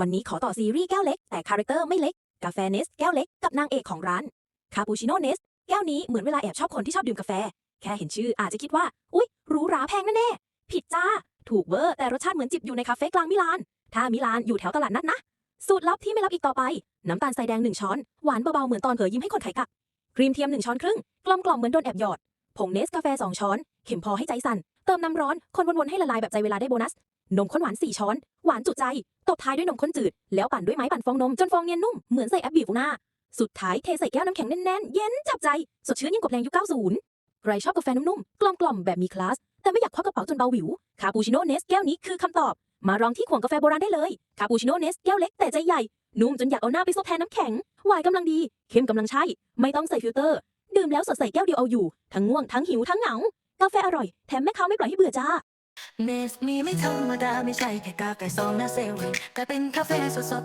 วันนี้ขอต่อซีรีส์แก้วเล็ก แต่คาแรคเตอร์ไม่เล็ก กาแฟเนส แก้วเล็กกับนางเอกของร้าน คาปูชิโน่เนส แก้วนี้เหมือนเวลาแอบชอบคนที่ชอบดื่มกาแฟ แค่เห็นชื่ออาจจะคิดว่า อุ๊ยหรูหราแพงแน่ๆผิดจ้า ถูกเวอร์ แต่รสชาติเหมือนจิบอยู่ในคาเฟ่กลางมิลาน ถ้ามิลานอยู่แถวตลาดนัดนะ สูตรลับที่ไม่ลับอีกต่อไป น้ำตาลทรายแดงหนึ่งช้อน หวานเบาๆเหมือนตอนเผยยิ้มให้คนไขายกักครีมเทียมหนึ่งช้อนครึ่ง กลมกล่อมเหมือนโดนแอบหยอด ผงเนสกาแฟสองช้อน เข็มพอให้ใจสั่น เติมน้ำร้อน คนวนๆให้ละลายแบบใจเวลาได้โบนัส นมข้นหวานสี่ช้อน หวานจุใจ ตบท้ายด้วยนมข้นจืด แล้วปั่นด้วยไม้ปั่นฟองนมจนฟองเนียนนุ่ม เหมือนใส่แอปบีบหน้า สุดท้ายเทใส่แก้วน้ำแข็งแน่นๆ เย็นจับใจ สดชื่นยิ่งกว่าเพลงยุค90 ใครชอบกาแฟนุ่มๆ กลมๆ แบบมีคลาส แต่ไม่อยากควักกระเป๋าจนเบาหวิว คาปูชิโน่เนสแก้วนี้คือคำตอบ มาลองที่ขวงกาแฟโบราณได้เลย คาปูชิโน่เนสแก้วเล็กแต่ใจใหญ่ นุ่มจนอยากเอาหน้าไปซดแทนน้ำแข็ง หวานกำลังดี เข้มกำลังใช่ ไม่ต้องใส่ฟิลเตอร์ ดื่มแล้วสดใสแก้วเดียวเอาอยู่ ทั้งง่วงทั้งหิวทั้งเหงากาแฟอร่อยแถมแม่ค้าไม่ปล่อยให้เบื่อจ้า เนสมีไม่ธรรมดาไม่ใช่แค่กาแฟซองนะเซเว่นแต่เป็นคาเฟ่สดสด